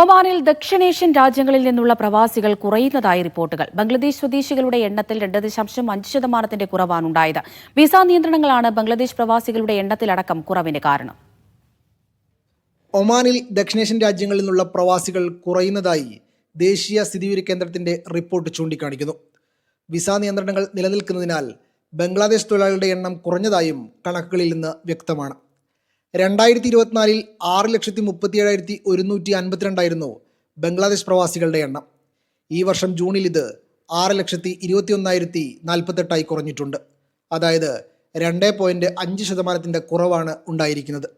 ഒമാനിൽ ദക്ഷിണേഷ്യൻ രാജ്യങ്ങളിൽ നിന്നുള്ള പ്രവാസികൾ കുറയുന്നതായി റിപ്പോർട്ടുകൾ. ബംഗ്ലാദേശ് സ്വദേശികളുടെ എണ്ണത്തിൽ രണ്ട് ദശാംശം അഞ്ച് ശതമാനത്തിന്റെ കുറവാണുണ്ടായത്. വിസ നിയന്ത്രണങ്ങളാണ് ബംഗ്ലാദേശ് പ്രവാസികളുടെ എണ്ണത്തിലടക്കം കുറവിന് കാരണം. ഒമാനിൽ ദക്ഷിണേഷ്യൻ രാജ്യങ്ങളിൽ നിന്നുള്ള പ്രവാസികൾ കുറയുന്നതായി ദേശീയ സ്ഥിതിവിവര കേന്ദ്രത്തിന്റെ റിപ്പോർട്ട് ചൂണ്ടിക്കാണിക്കുന്നു. വിസ നിയന്ത്രണങ്ങൾ നിലനിൽക്കുന്നതിനാൽ ബംഗ്ലാദേശ് തൊഴിലാളികളുടെ എണ്ണം കുറഞ്ഞതായും കണക്കുകളിൽ നിന്ന് വ്യക്തമാണ്. രണ്ടായിരത്തി ഇരുപത്തിനാലിൽ ആറ് ലക്ഷത്തി മുപ്പത്തിയേഴായിരത്തി ഒരുന്നൂറ്റി അൻപത്തിരണ്ടായിരുന്നു ബംഗ്ലാദേശ് പ്രവാസികളുടെ എണ്ണം. ഈ വർഷം ജൂണിൽ ഇത് ആറ് ലക്ഷത്തി ഇരുപത്തി ഒന്നായിരത്തി നാൽപ്പത്തെട്ടായി കുറഞ്ഞിട്ടുണ്ട്. അതായത് രണ്ട് പോയിന്റ് അഞ്ച് ശതമാനത്തിന്റെ കുറവാണ് ഉണ്ടായിരിക്കുന്നത്.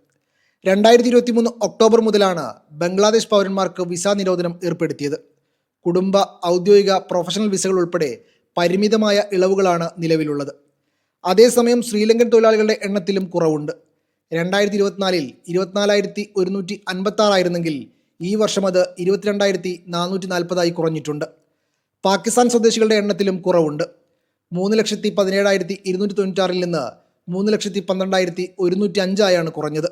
രണ്ടായിരത്തി ഇരുപത്തി മൂന്ന് ഒക്ടോബർ മുതലാണ് ബംഗ്ലാദേശ് പൗരന്മാർക്ക് വിസ നിരോധനം ഏർപ്പെടുത്തിയത്. കുടുംബ ഔദ്യോഗിക പ്രൊഫഷണൽ വിസകൾ ഉൾപ്പെടെ പരിമിതമായ ഇളവുകളാണ് നിലവിലുള്ളത്. അതേസമയം ശ്രീലങ്കൻ തൊഴിലാളികളുടെ എണ്ണത്തിലും കുറവുണ്ട്. രണ്ടായിരത്തി ഇരുപത്തിനാലിൽ ഇരുപത്തിനാലായിരത്തി ഒരുന്നൂറ്റി അൻപത്തി ആറായിരുന്നെങ്കിൽ ഈ വർഷം അത് ഇരുപത്തിരണ്ടായിരത്തി നാനൂറ്റി നാൽപ്പതായി കുറഞ്ഞിട്ടുണ്ട്. പാകിസ്ഥാൻ സ്വദേശികളുടെ എണ്ണത്തിലും കുറവുണ്ട്. മൂന്ന് ലക്ഷത്തി പതിനേഴായിരത്തി ഇരുന്നൂറ്റി തൊണ്ണൂറ്റാറിൽ നിന്ന് മൂന്ന് ലക്ഷത്തി പന്ത്രണ്ടായിരത്തി ഒരുന്നൂറ്റി അഞ്ചായാണ് കുറഞ്ഞത്.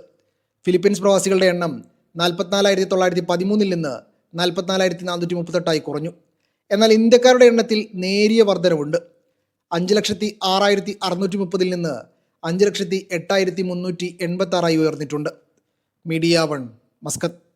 ഫിലിപ്പീൻസ് പ്രവാസികളുടെ എണ്ണം നാൽപ്പത്തിനാലായിരത്തി തൊള്ളായിരത്തി പതിമൂന്നിൽ നിന്ന് നാൽപ്പത്തിനാലായിരത്തി നാനൂറ്റി മുപ്പത്തെട്ടായി കുറഞ്ഞു. എന്നാൽ ഇന്ത്യക്കാരുടെ എണ്ണത്തിൽ നേരിയ വർധനവുണ്ട്. അഞ്ച് ലക്ഷത്തി ആറായിരത്തി അറുന്നൂറ്റി മുപ്പതിൽ നിന്ന് അഞ്ച് ലക്ഷത്തി എട്ടായിരത്തി മുന്നൂറ്റി എൺപത്തി ആറായി ഉയർന്നിട്ടുണ്ട്. Media one Muscat.